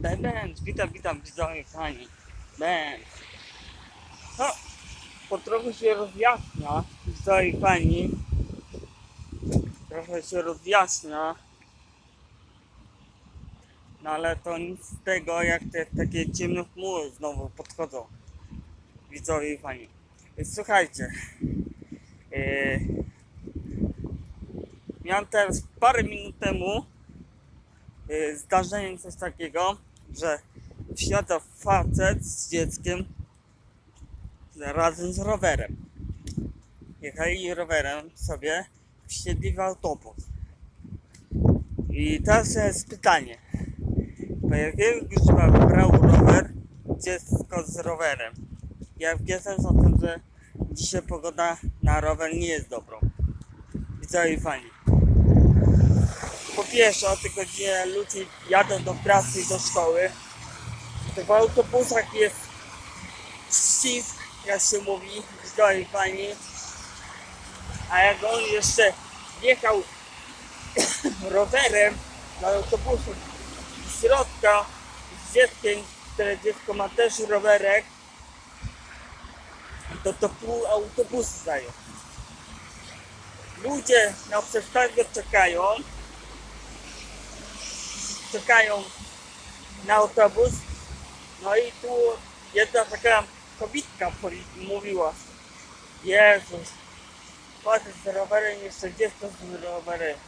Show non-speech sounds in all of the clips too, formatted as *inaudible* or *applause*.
Będz, witam, witam widzowie fani. Będz. No, po trochę się rozjaśnia, widzowie fani. Trochę się rozjaśnia. No ale to nic z tego, jak te takie ciemne chmury znowu podchodzą. Widzowie fani. Słuchajcie. Yy, miałem teraz parę minut temu y, zdarzeniem coś takiego, że wsiada facet z dzieckiem razem z rowerem. Jechali rowerem sobie, wsiedli w autobus. I teraz jest pytanie. Po jakiego grzyba brał rower dziecko z rowerem? Ja wiedząc o tym, że dzisiaj pogoda na rower nie jest dobrą. Widzowie fani. Po pierwsze o tej godzinie ludzie jadą do pracy i do szkoły. To w autobusach jest ścisk, jak się mówi, widzowie fani. A jak on jeszcze jechał *coughs* rowerem do autobusu z środka z dzieckiem, które dziecko ma też rowerek, to to pół autobusu zajął. Ludzie na przestawkę czekają, czekają na autobus, no i tu jedna taka kobitka mówiła, Jezus, facet z rowerem, jeszcze dziecko z rowerem,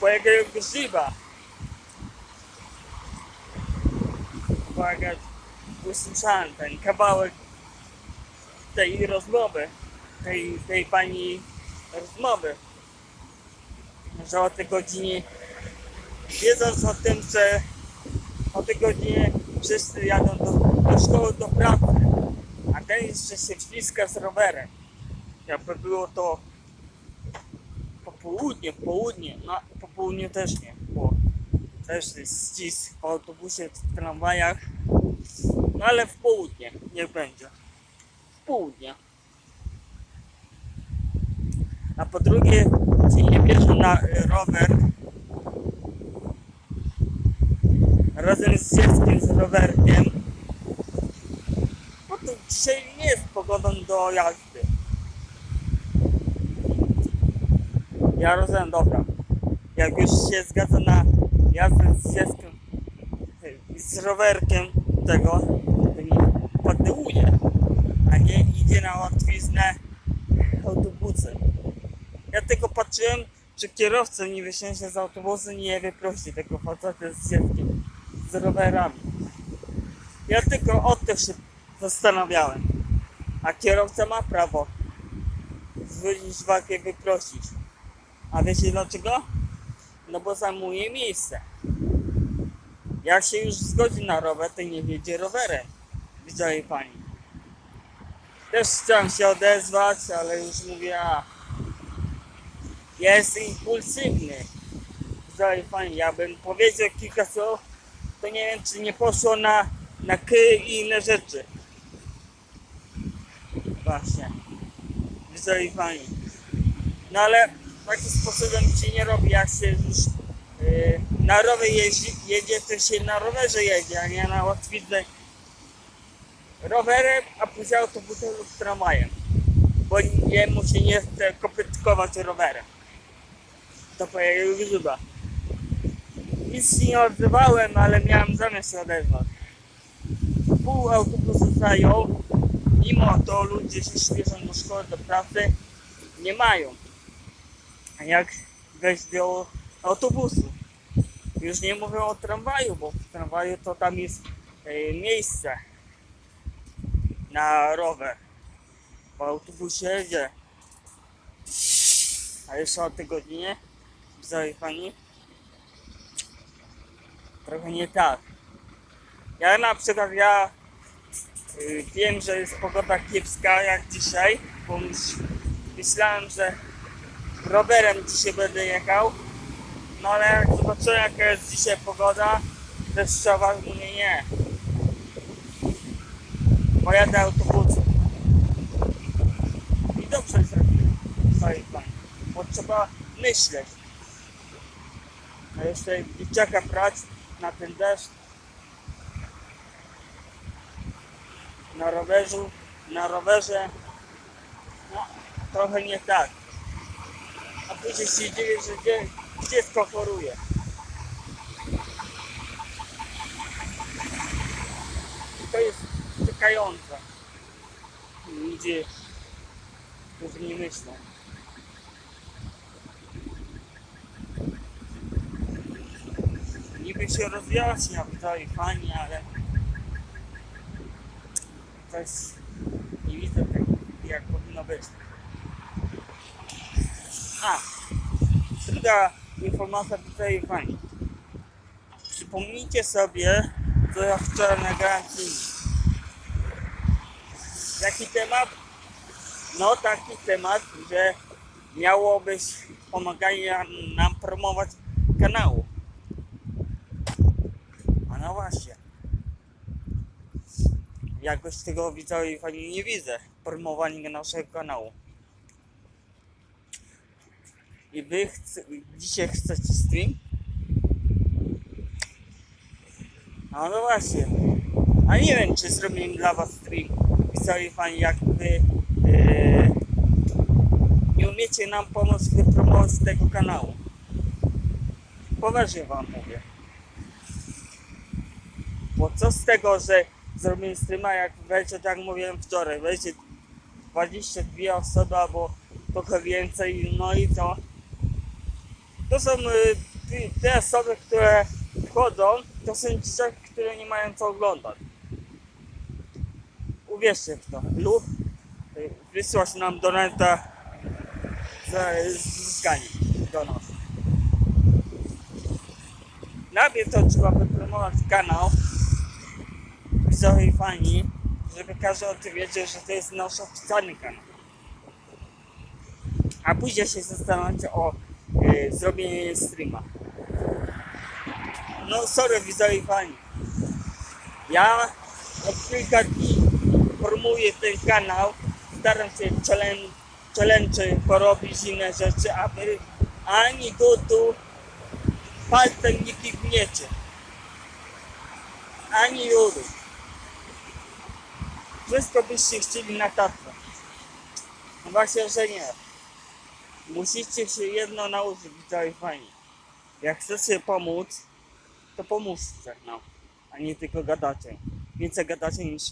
po jakiego grzyba. Uwaga, usłyszałem ten kawałek tej rozmowy, tej, tej pani rozmowy, że o tej godzinie, wiedząc o tym, że o tej godzinie wszyscy jadą do, do szkoły, do pracy, a ten jeszcze się wciska z rowerem. Jakby było to popołudnie, południe, no po południu też nie, bo też jest ścisk w autobusie, w tramwajach, no ale w południe, niech będzie. W południe. A po drugie, ci nie bierze na rower razem z dzieckiem, z rowerkiem, bo to dzisiaj nie jest pogodą do jazdy. Ja rozumiem, dobra. Jak już się zgadza na jazdę z dzieckiem z rowerkiem tego, poddyłuje, a nie idzie na łatwiznę autobusem. Ja tylko patrzyłem, czy kierowca nie wysiądzie z autobusu nie wyprosi tego faceta z dzieckiem, z rowerami. Ja tylko o tym się zastanawiałem. A kierowca ma prawo zwrócić uwagę, wyprosić. A wiecie dlaczego? No bo zajmuje miejsce. Jak się już zgodzi na rower, to nie wiedzie rowerem. Widzowie pani. Też chciałem się odezwać, ale już mówię, a jest impulsywny. Widzowie pani, jakbym powiedział kilka słów, to nie wiem, czy nie poszło na, na ky i inne rzeczy. Właśnie. Pani. No ale takim sposobem się nie robi, jak się już yy, na rower jeździ, jedzie, to się na rowerze jedzie, a nie na łatwiznę rowerem, a później autobusem lub tramwajem. Bo jemu się nie chce kopytkować rowerem. To pojechał grzyba. Nic nie odzywałem, ale miałem zamiar się odezwać. Pół autobusu zajął, mimo to ludzie się śpieszą do szkoły, do pracy, nie mają. A jak wejść do autobusu? Już nie mówię o tramwaju, bo w tramwaju to tam jest e, miejsce na rower. W autobusie jedzie. A jeszcze o tej godzinie zajechani trochę nie tak. Ja na przykład ja y, wiem, że jest pogoda kiepska jak dzisiaj, bo myślałem, że rowerem dzisiaj będę jechał. No ale jak zobaczyłem jaka jest dzisiaj pogoda, deszczowa, mówię nie. Pojadę autobusem. I dobrze zrobiłem, pan. Bo trzeba myśleć. A jeszcze dzieciaka brać na ten deszcz, na rowerzu, na rowerze, no, trochę nie tak. A później się dziwię, że dziecko choruje. I to jest czekające. Ludzie, którzy nie myślą. Niby się rozjaśnia tutaj fajnie, ale jest, nie widzę tego, jak powinno być. A, druga informacja tutaj fajnie. Przypomnijcie sobie, co ja wczoraj nagrałem film. Jaki temat? No taki temat, że miało być pomaganie nam promować kanału. No właśnie. Jakoś tego widzowie fajnie nie widzę. Promowanie naszego kanału. I wy chce, dzisiaj chcecie stream? A no właśnie. A nie wiem, czy zrobimy dla was stream. Widzowie fajnie, jak wy yy, nie umiecie nam pomóc wypromować tego kanału. Poważnie wam mówię. Bo co z tego, że zrobimy streama, jak wejdzie, tak jak mówiłem wczoraj, wejdzie 22 osoby albo trochę więcej, no i co? To są y, te osoby, które wchodzą, to są dzieciaki, które nie mają co oglądać. Uwierzcie w to. Lub y, wysłać nam donata za zyskanie do nas. Najpierw to trzeba wypromować kanał widzowie i fani, żeby każdy o tym wiedział, że to jest nasz oficjalny kanał. A później się zastanawiacie o y, zrobienie streama. No sorry widzowie i fani. Ja od kilka dni formuję ten kanał, staram się challenge, challenge porobić inne rzeczy, aby ani go tu palcem nie kiwniecie. Ani judu. Wszystko byście chcieli na tatę. No właśnie, że nie. Musicie się jedno nauczyć, widzowie fajnie. Jak chcecie pomóc, to pomóżcie nam, a nie tylko gadacie. Więcej gadacie niż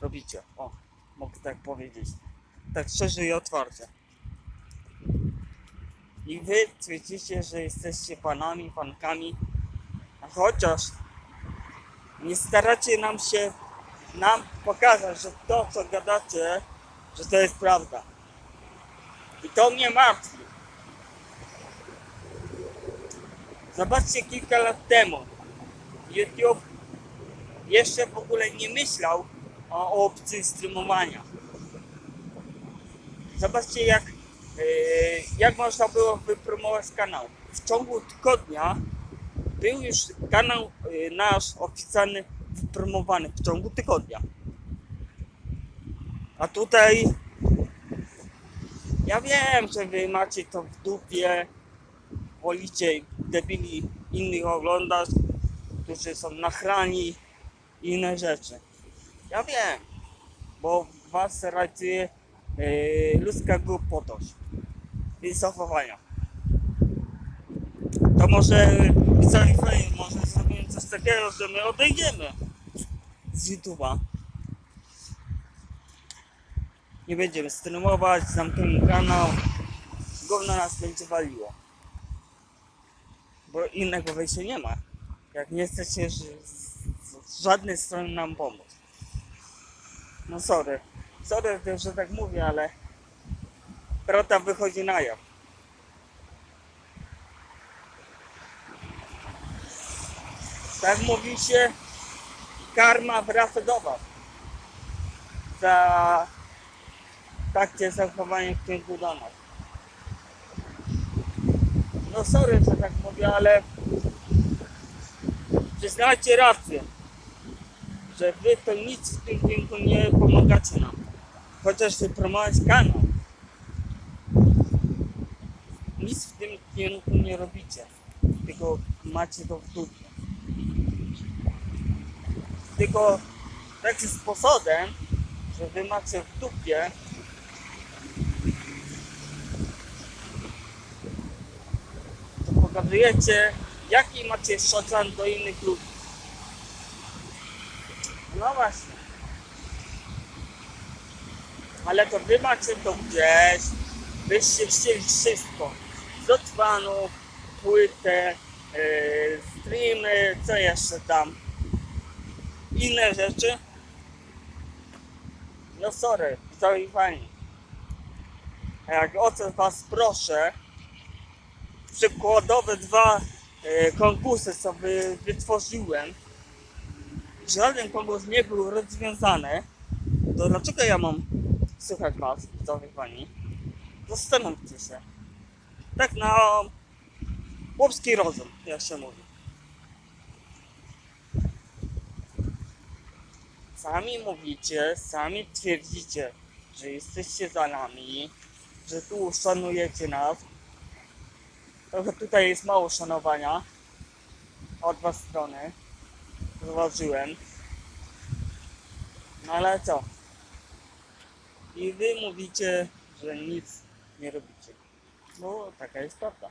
robicie. O, mogę tak powiedzieć. Tak szczerze i otwarcie. I wy twierdzicie, że jesteście panami, pankami, a chociaż nie staracie nam się nam pokazać, że to co gadacie, że to jest prawda. I to mnie martwi. Zobaczcie kilka lat temu. YouTube jeszcze w ogóle nie myślał o opcji streamowania. Zobaczcie jak, yy, jak można było wypromować kanał. W ciągu tygodnia był już kanał yy, nasz oficjalny wypromowany w ciągu tygodnia. A tutaj ja wiem, że wy macie to w dupie, wolicie debili innych oglądać, którzy są nachrani i inne rzeczy. Ja wiem, bo was rajcuje yy, ludzka głupotość i zachowania. To może może zrobimy coś takiego, że my odejdziemy z YouTube'a. Nie będziemy streamować, zamkniemy kanał, gówno nas będzie waliło. Bo innego wyjścia nie ma. Jak nie chcecie z, z, żadnej strony nam pomóc. No sorry. Sorry, że tak mówię, ale prawda wychodzi na jaw. Tak mówi się, karma wraca do was. Za takie zachowanie w kierunku do nas. No sorry, że tak mówię, ale przyznajcie rację, że wy to nic w tym kierunku nie pomagacie nam. Chociaż wypromować kanał. Nic w tym kierunku nie robicie. Tylko macie to w dupie. Tylko takim sposobem że wy macie w dupie to pokazujecie jaki macie szacan do innych ludzi. No właśnie. Ale to wy macie to gdzieś, byście chcieli wszystko. Z otwanu, płytę, yy, streamy, co jeszcze tam. Inne rzeczy. No sorry, całej fajnie. A jak o co was proszę, przykładowe dwa e, konkursy, co wy, wytworzyłem, żaden konkurs nie był rozwiązany, to dlaczego ja mam słuchać was, widzowie pani? Zastanówcie się. Tak na chłopski rozum, jak się mówi. Sami mówicie, sami twierdzicie, że jesteście za nami, że tu uszanujecie nas. Trochę tutaj jest mało szanowania od was strony. Zauważyłem. No ale co? I wy mówicie, że nic nie robicie. No taka jest prawda.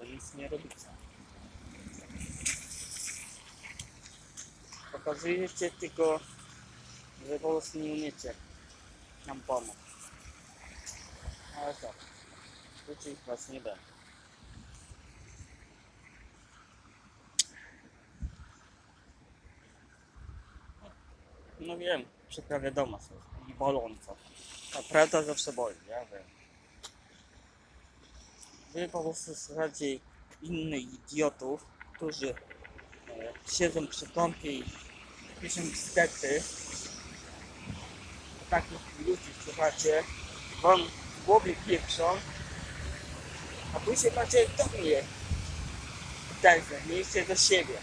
Że nic nie robicie. Pokazujecie tylko, że po prostu nie umiecie nam pomóc. Ale co? Uczyć was nie będę. No wiem, przykra wiadoma są i boląca. A prawda zawsze boli, ja wiem. Wy po prostu słuchacie innych idiotów, którzy e, siedzą przy kąpie i piszą bzdety. Takich ludzi słuchacie, wam w głowie pieprzą, a później macie do mnie tezę, miejcie do siebie.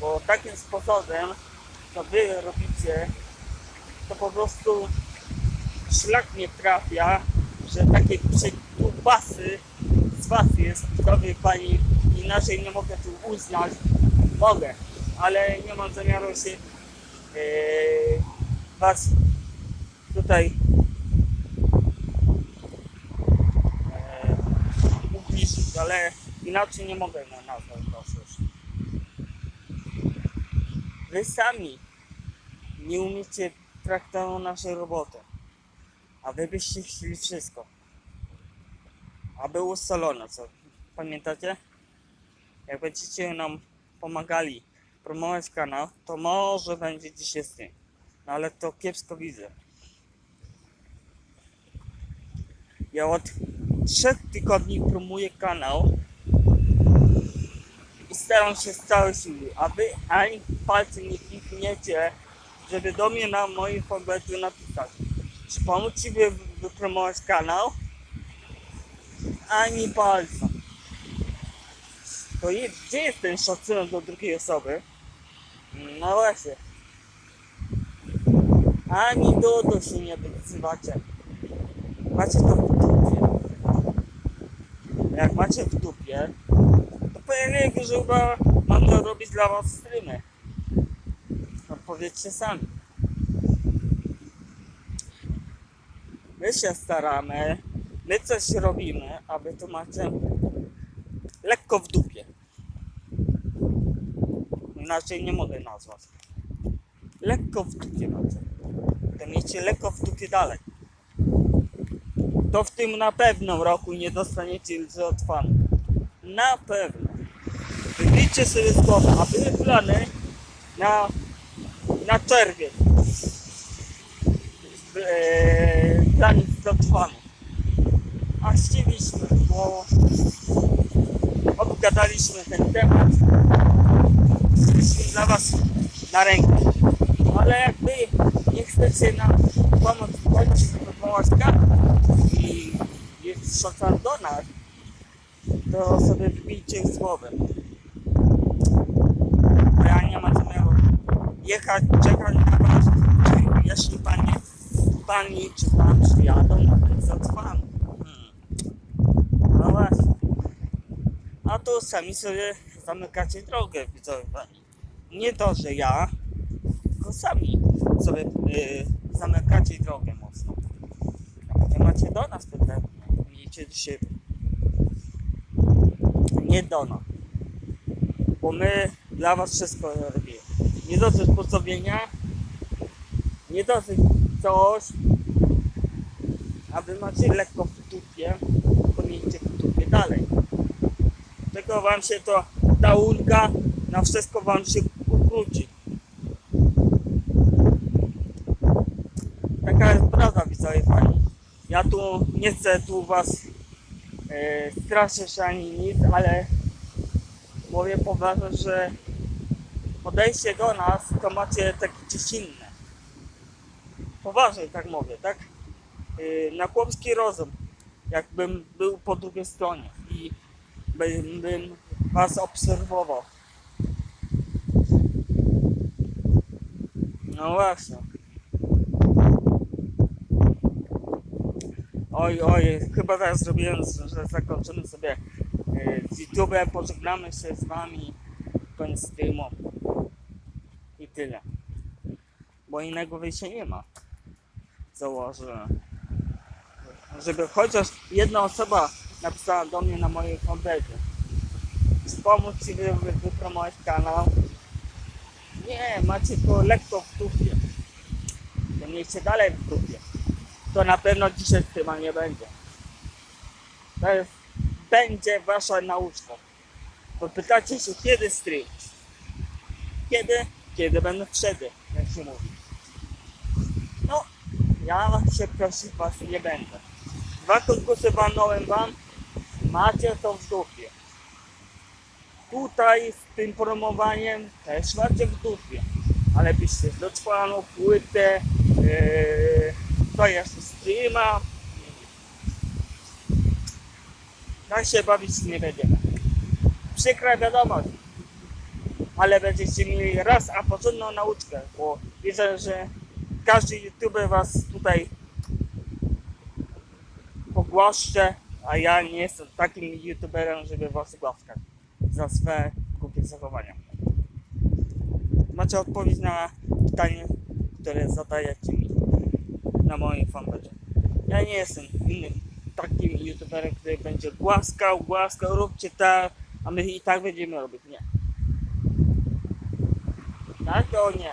Bo takim sposobem, co wy robicie, to po prostu szlak nie trafia, że takie przykupasy z was jest, prawie pani, inaczej nie mogę tu uznać. Mogę, ale nie mam zamiaru się was tutaj ubliżyć, ale inaczej nie mogę na nazwać was. Wy sami nie umiecie traktować naszej roboty. A wy byście chcieli wszystko. A było salona, co? Pamiętacie? Jak będziecie nam pomagali promować kanał, to może będzie dzisiaj z. No ale to kiepsko widzę. Ja od trzech tygodni promuję kanał i staram się z całej siły, a wy ani palce nie klikniecie, żeby do mnie na moim fanpage'u napisać. Czy pomóc ci wy, wypromować kanał? Ani palca. To je, gdzie jest ten szacunek do drugiej osoby? No właśnie. Ani do się nie wyzywacie. Macie to w dupie. Jak macie w dupie, to pewnie, że chyba mam to robić dla was streamy. No powiedzcie sami. My się staramy, my coś robimy, a wy to macie lekko w dupie. Inaczej nie mogę nazwać. Lekko w dupie macie. Miejcie lekko w dupie dalej. To w tym na pewno roku nie dostaniecie z od fanów. Na pewno. Wybijcie sobie z głowy, a były plany na, na czerwiec. Eee, plany z od fanów. A chcieliśmy, bo obgadaliśmy ten temat. Jesteśmy dla Was na rękę. Ale jak Wy nie chcecie nam pomóc bądź pomóc i jest szacan do nas, to sobie wybijcie z głowy. Bo ja nie mam zamiaru jechać, czekać na Was, jeśli Pani, Pani czy Pan przyjadą na ten zatwan. Hmm. No właśnie. To sami sobie zamykacie drogę, widzowie. Nie to, że ja, tylko sami sobie yy, zamykacie drogę mocno. Nie macie do nas pytań. Widzicie do siebie. Nie do nas. Bo my dla was wszystko robimy. Nie dosyć postawienia, nie dosyć coś, a wy macie lekko w dupie, to miejcie w dupie dalej. Tylko wam się to, ta ulga na wszystko wam się ukróci. Taka jest prawda, widzowie fani. Ja tu nie chcę tu was e, straszyć ani nic, ale mówię poważnie, że podejście do nas to macie takie coś inne. Poważnie tak mówię, tak? Yy, na chłopski rozum, jakbym był po drugiej stronie bym was obserwował. No właśnie. Oj, oj, chyba teraz zrobiłem, że zakończymy sobie yy, z YouTube'em, pożegnamy się z wami, koniec streamu i tyle. Bo innego wyjścia nie ma. Założę, żeby chociaż jedna osoba napisała do mnie na mojej fanpage. Pomóc Ci wy- wy- wypromować kanał. Nie, macie to lekko w dupie. To miejcie dalej w dupie. To na pewno dzisiaj streama nie będzie. To jest, będzie wasza nauczka. Bo pytacie się kiedy stream? Kiedy? Kiedy będę wtedy, jak się mówi. No, ja się prosić was nie będę. Dwa konkursy walnąłem wam, macie to w dupie. Tutaj z tym promowaniem też macie w dupie. Ale byście dotrwaną płytę, yy, to jeszcze streama. Tak się bawić nie będziemy. Przykra wiadomość ale będziecie mieli raz a porządną nauczkę, bo widzę, że każdy youtuber was tutaj pogłaszcze, a ja nie jestem takim youtuberem, żeby was głaskać za swe głupie zachowania. Macie odpowiedź na pytanie, które zadajecie mi na mojej fanpage. Ja nie jestem innym takim youtuberem, który będzie głaskał, głaskał, róbcie tak, a my i tak będziemy robić. Nie. Tak to nie.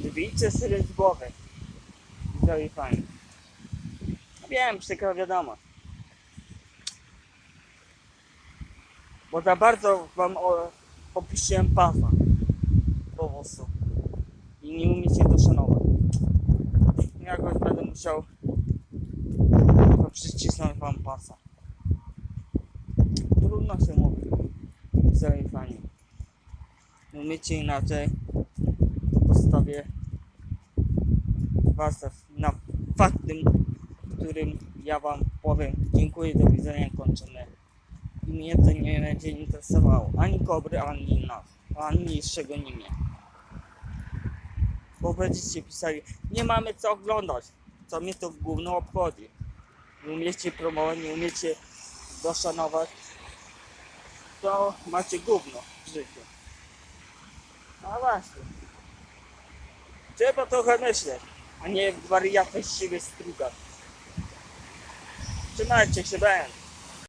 Wybijcie sobie z głowy. Widzowie fajnie. Wiem, przykra wiadomo. Bo za bardzo wam o, opuściłem pasa. Po prostu. I nie umiecie to szanować. Jakoś będę musiał przycisnąć wam pasa. Trudno się mówi. Widzowie fajnie umiecie inaczej, to postawię was na faktym, którym ja wam powiem dziękuję, do widzenia, kończymy. I mnie to nie będzie interesowało. Ani kobry, ani nas. Ani niższego nie mnie. Bo będziecie pisali, nie mamy co oglądać. Co mnie to gówno obchodzi. Nie umiecie promować, nie umiecie doszanować. To macie gówno w życiu. No właśnie. Trzeba trochę myśleć, a nie wariatę z siebie strugać. Trzymajcie się, Ben.